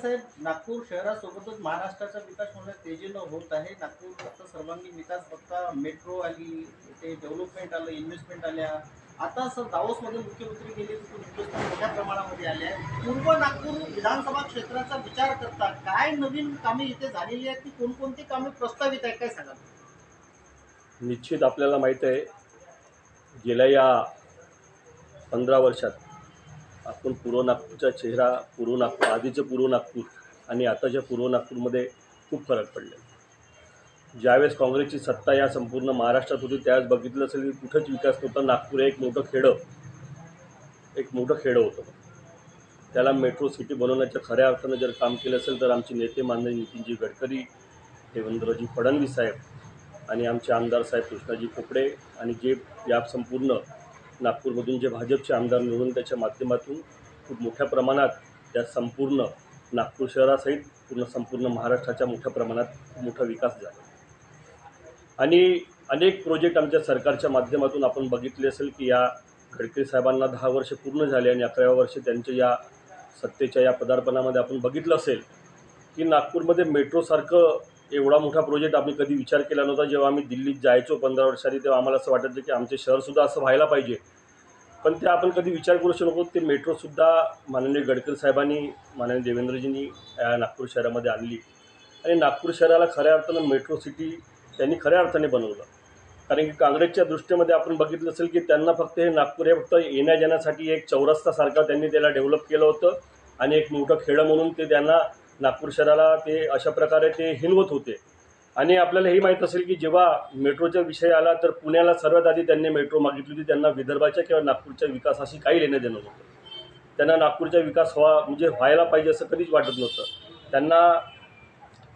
साहेब नागपूर शहरासोबतच महाराष्ट्राचा विकास मोठ्या तेजीनं होत आहे. नागपूर फक्त सर्वांगीण विकास फक्त मेट्रो आली ते डेव्हलपमेंट आलं इन्व्हेस्टमेंट आल्या. आता सर दावोसमध्ये मुख्यमंत्री गेले तिथून इन्व्हेस्टमेंट मोठ्या प्रमाणामध्ये आले आहे पूर्व नागपूर विधानसभा क्षेत्राचा विचार करता काय नवीन कामे इथे झालेली आहेत? ती कोणकोणती कामे प्रस्तावित आहेत? काय सांगा निश्चित आपल्याला माहीत आहे गेल्या या पंधरा वर्षात आपण पूर्व नागपूरचा चेहरा पूर्व नागपूर आधीचं पूर्व नागपूर आणि आताच्या पूर्व नागपूरमध्ये खूप फरक पडले ज्यावेळेस काँग्रेसची सत्ता या संपूर्ण महाराष्ट्रात होती त्यावेळेस बघितलं असेल की कुठंच विकास नव्हता. नागपूर हे एक मोठं खेडं एक मोठं खेडं होतं. त्याला मेट्रो सिटी बनवण्याच्या खऱ्या अर्थानं जर काम केलं असेल तर आमचे नेते माननीय नितीनजी गडकरी देवेंद्रजी फडणवीस साहेब आणि आमचे आमदार साहेब कृष्णाजी कोपडे आणि जे या संपूर्ण नागपूरमधून जे भाजपचे आमदार निवडून त्याच्या माध्यमातून खूप मोठ्या प्रमाणात या संपूर्ण नागपूर शहरासहित पूर्ण संपूर्ण महाराष्ट्राच्या मोठ्या प्रमाणात मोठा विकास झाला. आणि अनेक प्रोजेक्ट आमच्या सरकारच्या माध्यमातून आपण बघितले असेल की या गडकरी साहेबांना दहा वर्ष पूर्ण झाले आणि अकराव्या वर्षी त्यांच्या या सत्तेच्या या पदार्पणामध्ये आपण बघितलं असेल की नागपूरमध्ये मेट्रोसारखं एवढा मोठा प्रोजेक्ट आम्ही कधी विचार केला नव्हता. जेव्हा आम्ही दिल्लीत जायचो पंधरा वर्षांनी तेव्हा आम्हाला असं वाटायचं की आमचे शहरसुद्धा असं व्हायला पाहिजे. पण ते आपण कधी विचार करू शकतो ते मेट्रोसुद्धा माननीय गडकरी साहेबांनी माननीय देवेंद्रजींनी या नागपूर शहरामध्ये आणली. आणि नागपूर शहराला खऱ्या अर्थानं मेट्रो सिटी त्यांनी खऱ्या अर्थाने बनवलं. कारण की काँग्रेसच्या दृष्टीमध्ये आपण बघितलं असेल की त्यांना फक्त हे नागपूर हे फक्त येण्या जाण्यासाठी एक चौरस्तासारखं त्यांनी त्याला डेव्हलप केलं होतं. आणि एक मोठं खेळ म्हणून ते त्यांना नागपूर शहराला ते अशा प्रकारे ते हिनवत होते. आणि आपल्याला हे माहीत असेल की जेव्हा मेट्रोचा विषय आला तर पुण्याला सर्वात आधी त्यांनी मेट्रो मागितली होती. त्यांना विदर्भाच्या किंवा नागपूरच्या विकासाशी काही लेणं देणं नव्हतं. त्यांना नागपूरचा विकास व्हा म्हणजे व्हायला पाहिजे असं कधीच वाटत नव्हतं. त्यांना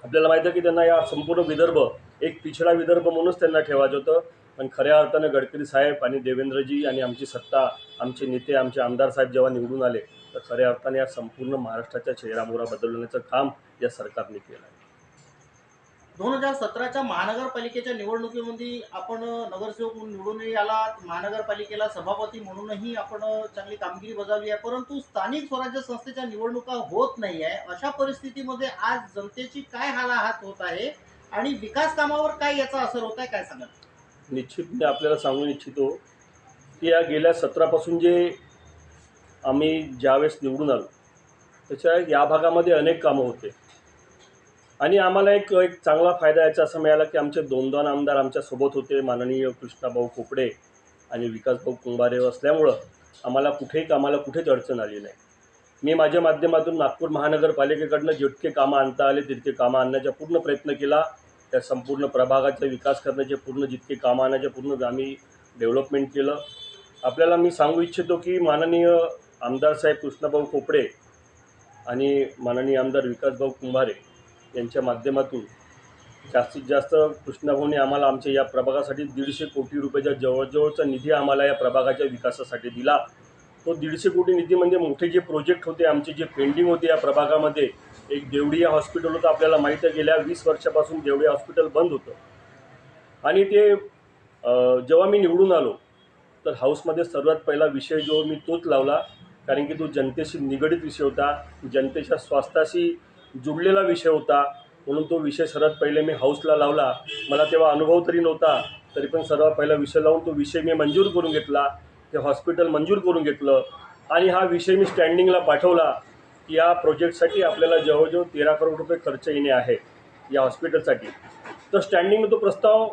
आपल्याला माहीत आहे की त्यांना या संपूर्ण विदर्भ एक पिछडा विदर्भ म्हणूनच त्यांना ठेवायचं होतं. पण खऱ्या अर्थानं गडकरी साहेब आणि देवेंद्रजी आणि आमची सत्ता आमचे नेते आमचे आमदार साहेब जेव्हा निवडून आले तर खऱ्या अर्थाने या संपूर्ण महाराष्ट्राच्या चेहरामोहरा बदलवण्याचं काम या सरकारने केलं आहे. दोन हजार सतराच्या महानगरपालिकेच्या निवडणुकीमध्ये आपण नगरसेवक म्हणून निवडूनही आला महानगरपालिकेला सभापती म्हणूनही आपण चांगली कामगिरी बजावली आहे परंतु स्थानिक स्वराज्य संस्थेच्या निवडणुका होत नाही आहे. अशा परिस्थितीमध्ये आज जनतेची काय हालाहात होत आहे आणि विकास कामावर काय याचा असर होत आहे काय सांगा निश्चित मी आपल्याला सांगू इच्छितो की या गेल्या सतरापासून जे आम्ही ज्यावेळेस निवडून आलो त्याच्या या भागामध्ये अनेक कामं होते. आणि आम्हाला एक एक चांगला फायदा याचा असा मिळाला की आमचे दोन दोन आमदार आमच्यासोबत होते माननीय कृष्णाभाऊ कोपडे आणि विकासभाऊ कुंभारे असल्यामुळं आम्हाला कुठेही कामाला कुठेच अडचण आली नाही. मी माझ्या माध्यमातून नागपूर महानगरपालिकेकडनं जितके कामं आणता आले तितके कामं आणण्याचा पूर्ण प्रयत्न केला. त्या संपूर्ण प्रभागाचा विकास करण्याचे पूर्ण जितके काम आणायचे पूर्ण आम्ही डेव्हलपमेंट केलं. आपल्याला मी सांगू इच्छितो की माननीय आमदार साहेब कृष्णाभाऊ कोपडे आणि माननीय आमदार विकासभाऊ कुंभारे यांच्या माध्यमातून जास्तीत जास्त कृष्णभाऊने आम्हाला आमच्या या प्रभागासाठी दीडशे कोटी रुपयाच्या जवळजवळचा निधी आम्हाला या प्रभागाच्या विकासासाठी दिला. तो दीडशे कोटी निधी म्हणजे मोठे जे प्रोजेक्ट होते आमचे जे पेंडिंग होते या प्रभागामध्ये एक देवडिया हॉस्पिटल होतं आपल्याला माहीत आहे गेल्या वीस वर्षापासून देवडिया हॉस्पिटल बंद होतं. आणि ते जेव्हा मी निवडून आलो तर हाऊसमध्ये सर्वात पहिला विषय जो मी तोच लावला कारण की तो जनतेशी निगडीत विषय होता जनतेच्या स्वास्थ्याशी जुडलेला विषय होता म्हणून तो विषय सर्वात पहिले मी हाऊसला लावला. मला तेव्हा अनुभव तरी नव्हता तरी पण सर्वात पहिला विषय लावून तो विषय मी मंजूर करून घेतला. ते हॉस्पिटल मंजूर करून घेतलं. आणि हा विषय मी स्टँडिंगला पाठवला. या प्रोजेक्टसाठी आपल्याला जवळजवळ तेरा करोड रुपये खर्च येणे आहे या हॉस्पिटलसाठी. तर स्टँडिंगनं तो प्रस्ताव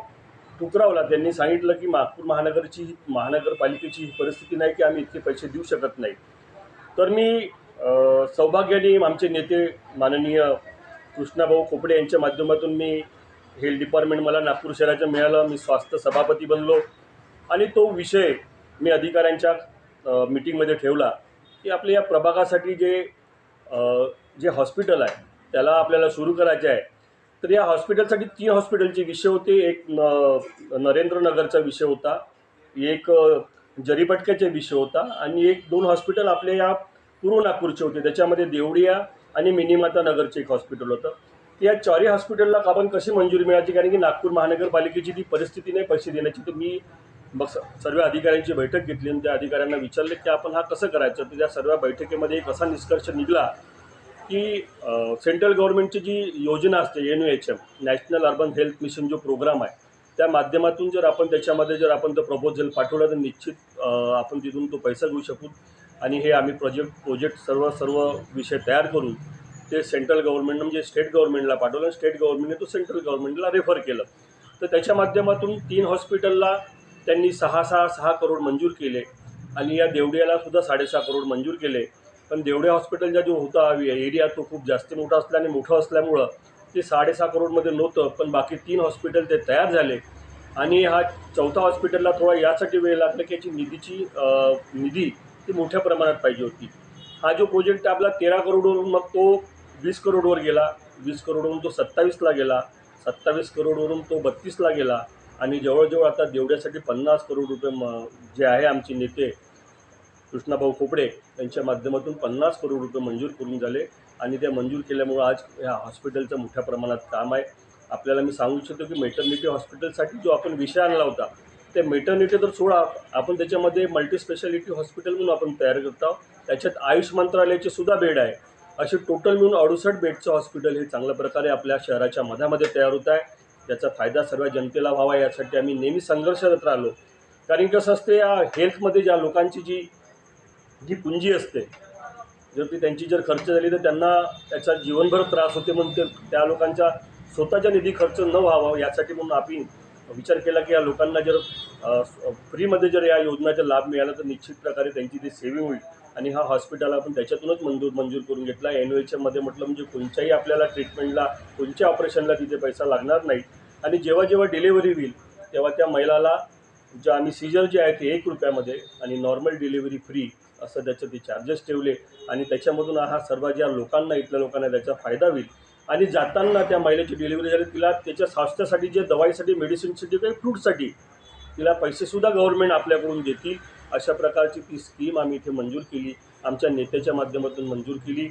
ठुकरावला. त्यांनी सांगितलं की नागपूर महानगरची महानगरपालिकेची ही परिस्थिती नाही की आम्ही इतके पैसे देऊ शकत नाही. तर मी सौभाग्याने आमचे नेते माननीय कृष्णाभाऊ खोपडे यांच्या माध्यमातून मी हेल्थ डिपार्टमेंट मला नागपूर शहराचं मिळालं. मी स्वास्थ्य सभापती बनलो. आणि तो विषय मी अधिकाऱ्यांच्या मीटिंगमध्ये मिटिंगमध्ये ठेवला की आपल्या या प्रभागासाठी जे जे हॉस्पिटल आहे त्याला आपल्याला सुरू करायचे आहे. तर या हॉस्पिटलसाठी तीन हॉस्पिटलचे विषय होते. एक न नरेंद्रनगरचा विषय होता. एक जरीपटक्याचे जरीपटक्याचा विषय होता. आणि एक दोन हॉस्पिटल आपले या पूर्व नागपूरचे होते. त्याच्यामध्ये देवडिया आणि मिनीमाता नगरचे एक हॉस्पिटल होतं. या चारही हॉस्पिटलला आपण कशी मंजुरी मिळायची? कारण की नागपूर महानगरपालिकेची ती परिस्थिती नाही पैसे देण्याची. तर मी मग सर्व अधिकाऱ्यांची बैठक घेतली आणि त्या अधिकाऱ्यांना विचारले की आपण हा कसं करायचं? तर त्या सर्व बैठकीमध्ये एक असा निष्कर्ष निघाला की सेंट्रल गव्हर्नमेंटची जी योजना असते N U H M national urban health mission जो प्रोग्राम आहे त्या माध्यमातून जर आपण त्याच्यामध्ये जर आपण तो प्रपोजल पाठवला तर निश्चित आपण तिथून तो पैसा घेऊ शकू. आणि हे आम्ही प्रोजेक्ट प्रोजेक्ट सर्व सर्व विषय तयार करून ते सेंट्रल गव्हर्नमेंट म्हणजे स्टेट गव्हर्नमेंटला पाठवलं आणि स्टेट गव्हर्नमेंटने तो सेंट्रल गव्हर्नमेंटला रेफर केलं. तर त्याच्या माध्यमातून तीन हॉस्पिटलला त्यांनी सहा सहा सहा करोड मंजूर केले. आणि या देवड्याला सुद्धा साडेसहा करोड मंजूर केले. पण देवड्या हॉस्पिटलचा जो होता एरिया तो खूप जास्त मोठा असल्याने मोठं असल्यामुळं ते साडेसहा करोडमध्ये नव्हतं पण बाकी तीन हॉस्पिटल ते तयार झाले. आणि हा चौथा हॉस्पिटलला थोडा यासाठी वेळ लागला की याची निधीची निधी ती मोठ्या प्रमाणात पाहिजे होती. हा जो प्रोजेक्ट आपला तेरा करोडवरून मग तो वीस करोडवर गेला. वीस करोडवरून तो सत्तावीसला गेला. सत्तावीस करोडवरून तो बत्तीसला गेला. आणि जवळजवळ आता देवड्यासाठी पन्नास करोड रुपये म जे आहे आमचे नेते कृष्णाभाऊ खोपडे यांच्या माध्यमातून पन्नास करोड रुपये मंजूर करून झाले. आणि त्या मंजूर केल्यामुळं आज ह्या हॉस्पिटलचं मोठ्या प्रमाणात काम आहे. आपल्याला मी सांगू इच्छितो की मेटर्निटी हॉस्पिटलसाठी जो आपण विषय आणला होता ते मेटर्निटी तर सोडा आपण त्याच्यामध्ये मल्टीस्पेशालिटी हॉस्पिटल म्हणून आपण तयार करत आहोत. त्याच्यात आयुष मंत्रालयाचे सुद्धा बेड आहे. असे टोटल मिळून अडुसष्ट बेडचं हॉस्पिटल हे चांगल्या प्रकारे आपल्या शहराच्या मधामध्ये तयार होत आहे. त्याचा फायदा सर्व जनतेला व्हावा यासाठी आम्ही नेहमी संघर्षरत राहिलो. कारण कसं असते या हेल्थमध्ये ज्या लोकांची जी जी पुंजी असते जर ती त्यांची जर खर्च झाली तर त्यांना त्याचा जीवनभर त्रास होते म्हणून ते त्या लोकांचा स्वतःच्या निधी खर्च न व्हावा यासाठी म्हणून आम्ही विचार केला की या लोकांना जर फ्रीमध्ये जर या योजनेचा लाभ मिळाला तर निश्चित प्रकारे त्यांची ती सेविंग होईल. आणि हा हॉस्पिटल आपण त्याच्यातूनच मंजूर मंजूर करून घेतला. एन ओ म्हटलं म्हणजे कोणत्याही आपल्याला ट्रीटमेंटला कोणत्या ऑपरेशनला तिथे पैसा लागणार नाही आणि जेव्हा जेव्हा डिलेवरी होईल तेव्हा त्या महिलाला जे आम्ही सीजर जे आहे ते एक रुपयामध्ये आणि नॉर्मल डिलिव्हरी फ्री असं त्याचे ते चार्जेस ठेवले. आणि त्याच्यामधून हा सर्व ज्या लोकांना इथल्या लोकांना त्याचा फायदा होईल. आणि जाताना त्या महिलेची डिलिव्हरी झाली तिला त्याच्या स्वास्थ्यासाठी जे दवाईसाठी मेडिसिनसाठी काही फ्रूटसाठी तिला पैसेसुद्धा गव्हर्मेंट आपल्याकडून देतील. अशा प्रकारची ती स्कीम आम्ही इथे मंजूर केली. आमच्या नेत्याच्या माध्यमातून मंजूर केली.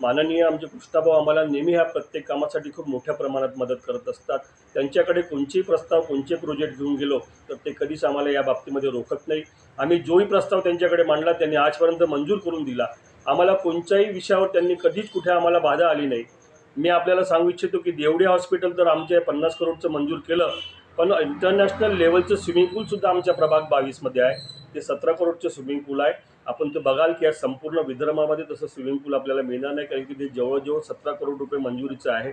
माननीय आमचे कृष्णाभाऊ आम्हाला नेहमी ह्या प्रत्येक कामासाठी खूप मोठ्या प्रमाणात मदत करत असतात. त्यांच्याकडे कोणतेही प्रस्ताव कोणते प्रोजेक्ट घेऊन गेलो तर ते कधीच आम्हाला या बाबतीमध्ये रोखत नाही. आम्ही जोही प्रस्ताव त्यांच्याकडे मांडला त्यांनी आजपर्यंत मंजूर करून दिला. आम्हाला कोणत्याही विषयावर त्यांनी कधीच कुठे आम्हाला बाधा आली नाही. मी आपल्याला सांगू इच्छितो की देवडे हॉस्पिटल तर आमच्या पन्नास करोडचं मंजूर केलं पण इंटरनॅशनल लेवलचं स्विमिंग पूलसुद्धा आमच्या प्रभाग बावीसमध्ये आहे. ते सतरा करोडचं स्विमिंग पूल आहे. आपण ते बघाल की या संपूर्ण विदर्भामध्ये तसं स्विमिंग पूल आपल्याला मिळणार नाही कारण की ते जवळजवळ सतरा करोड रुपये मंजुरीचं आहे.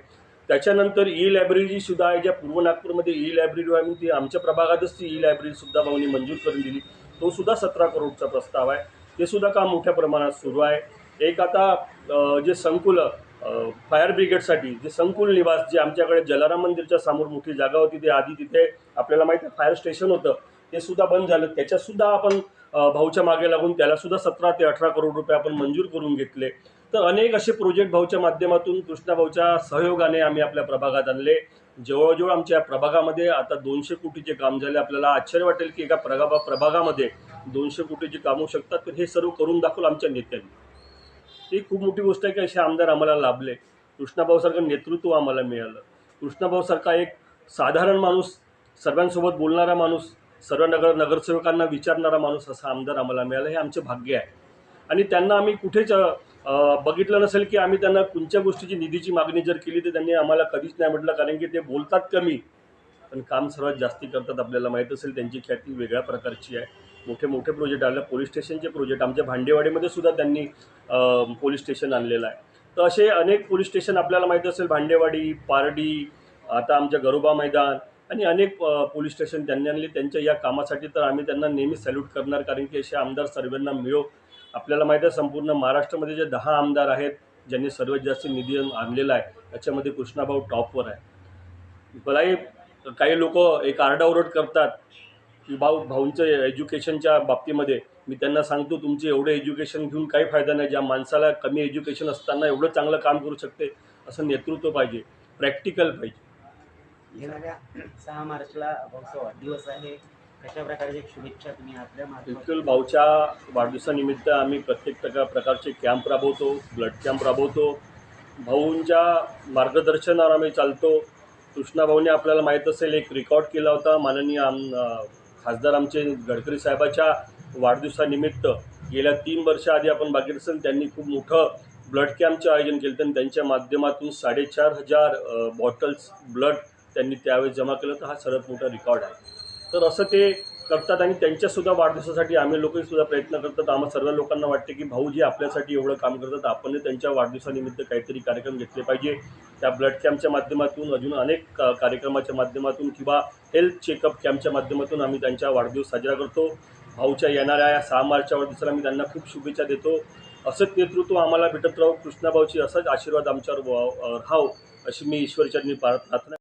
त्याच्यानंतर ई लायब्ररी सुद्धा आहे ज्या पूर्व नागपूरमध्ये ई लायब्ररी आहे ती आमच्या प्रभागातच ती ई लायब्ररी सुद्धा भाऊनी मंजूर करून दिली. तो सुद्धा सतरा करोडचा प्रस्ताव आहे. ते सुद्धा काम मोठ्या प्रमाणात सुरू आहे? एक आता जे संकुल फायर ब्रिगेडसाठी जे संकुल निवास जे आमच्याकडे जलाराम मंदिरच्या समोर मोठी जागा होती ते आधी तिथे आपल्याला माहिती आहे फायर स्टेशन होतं. ते सुद्धा बंद झालं. त्याच्यातसुद्धा आपण भाऊच्या मागे लागून त्यालासुद्धा सतरा ते अठरा करोड रुपये आपण मंजूर करून घेतले. तर अनेक असे प्रोजेक्ट भाऊच्या माध्यमातून कृष्णा भाऊच्या सहयोगाने आम्ही आपल्या प्रभागात आणले. जवळजवळ आमच्या प्रभागामध्ये आता दोनशे कोटीचे काम झाले. आपल्याला आश्चर्य वाटेल की एका प्रभागा प्रभागामध्ये दोनशे कोटीची कामं होऊ शकतात. तर हे सर्व करून दाखवलं आमच्या नेत्यांनी. ही खूप मोठी गोष्ट आहे की असे आमदार आम्हाला लाभले. कृष्णाभाऊसारखं नेतृत्व आम्हाला मिळालं. कृष्णाभाऊसारखा एक साधारण माणूस सर्वांसोबत बोलणारा माणूस सर्व नगर नगरसेवकांना विचारणारा माणूस असा आमदार आम्हाला मिळाला. हे आमचे भाग्य आहे. आणि त्यांना आम्ही कुठेच बघितलं नसेल की आम्ही त्यांना कोणत्या गोष्टीची निधीची मागणी जर केली तर त्यांनी आम्हाला कधीच नाही म्हटलं. कारण की ते बोलतात कमी पण काम सर्वात जास्ती करतात आपल्याला माहीत असेल. त्यांची ख्याती वेगळ्या प्रकारची आहे. मोठे मोठे प्रोजेक्ट आले. पोलीस स्टेशनचे प्रोजेक्ट आमच्या भांडेवाडीमध्ये सुद्धा त्यांनी पोलीस स्टेशन आणलेलं आहे. तर असे अनेक पोलीस स्टेशन आपल्याला माहीत असेल. भांडेवाडी पारडी आता आमच्या गरोबा मैदान आणि अनेक पोलीस स्टेशन त्यांनी आणले. त्यांच्या या कामासाठी तर आम्ही त्यांना नेहमी सॅल्यूट करणार कारण की असे आमदार सर्वांना मिळो. आपल्याला माहीत आहे संपूर्ण महाराष्ट्रामध्ये जे दहा आमदार आहेत ज्यांनी सर्वात जास्त निधी आणलेला आहे त्याच्यामध्ये कृष्णाभाऊ टॉपवर आहे. मलाही काही लोक एक आरडाओरड करतात की भाऊ भाऊंचं एज्युकेशनच्या बाबतीमध्ये. मी त्यांना सांगतो तुमचे एवढं एज्युकेशन घेऊन काही फायदा नाही. ज्या माणसाला कमी एज्युकेशन असताना एवढं चांगलं काम करू शकते असं नेतृत्व पाहिजे प्रॅक्टिकल पाहिजे. येणाऱ्या सहा मार्चला भाऊचा वाढदिवस आहे. कशा प्रकारची शुभेच्छा तुम्ही आपल्या बिलकुल भाऊच्या वाढदिवसानिमित्त आम्ही प्रत्येक प्रकार प्रकारचे कॅम्प राबवतो ब्लड कॅम्प राबवतो. भाऊंच्या मार्गदर्शनावर आम्ही चालतो. कृष्णा भाऊने आपल्याला माहीत असेल एक रेकॉर्ड केला होता माननीय आम खासदार आमचे गडकरी साहेबाच्या वाढदिवसानिमित्त. गेल्या तीन वर्षाआधी आपण बाकी असेल त्यांनी खूप मोठं ब्लड कॅम्पचं आयोजन केलं आणि त्यांच्या माध्यमातून साडेचार हजार बॉटल्स ब्लड त्यांनी त्यावेळेस जमा केलं तर हा सर्वात मोठा रेकॉर्ड आहे. तर असं ते करतात आणि त्यांच्यासुद्धा वाढदिवसासाठी आम्ही लोकंसुद्धा प्रयत्न करतात. आम्हा सर्व लोकांना वाटते की भाऊ जे आपल्यासाठी एवढं काम करतात. आपण त्यांच्या वाढदिवसानिमित्त काहीतरी कार्यक्रम घेतले पाहिजे. त्या ब्लड कॅम्पच्या माध्यमातून अजून अनेक कार्यक्रमाच्या माध्यमातून किंवा हेल्थ चेकअप कॅम्पच्या माध्यमातून आम्ही त्यांचा वाढदिवस साजरा करतो. भाऊच्या येणाऱ्या या सहा मार्चच्या वाढदिवसाला आम्ही त्यांना खूप शुभेच्छा देतो. असंच नेतृत्व आम्हाला भेटत राहू. कृष्णाभाऊची असाच आशीर्वाद आमच्यावर व- राहाव अशी मी ईश्वरचरणी प्रार्थना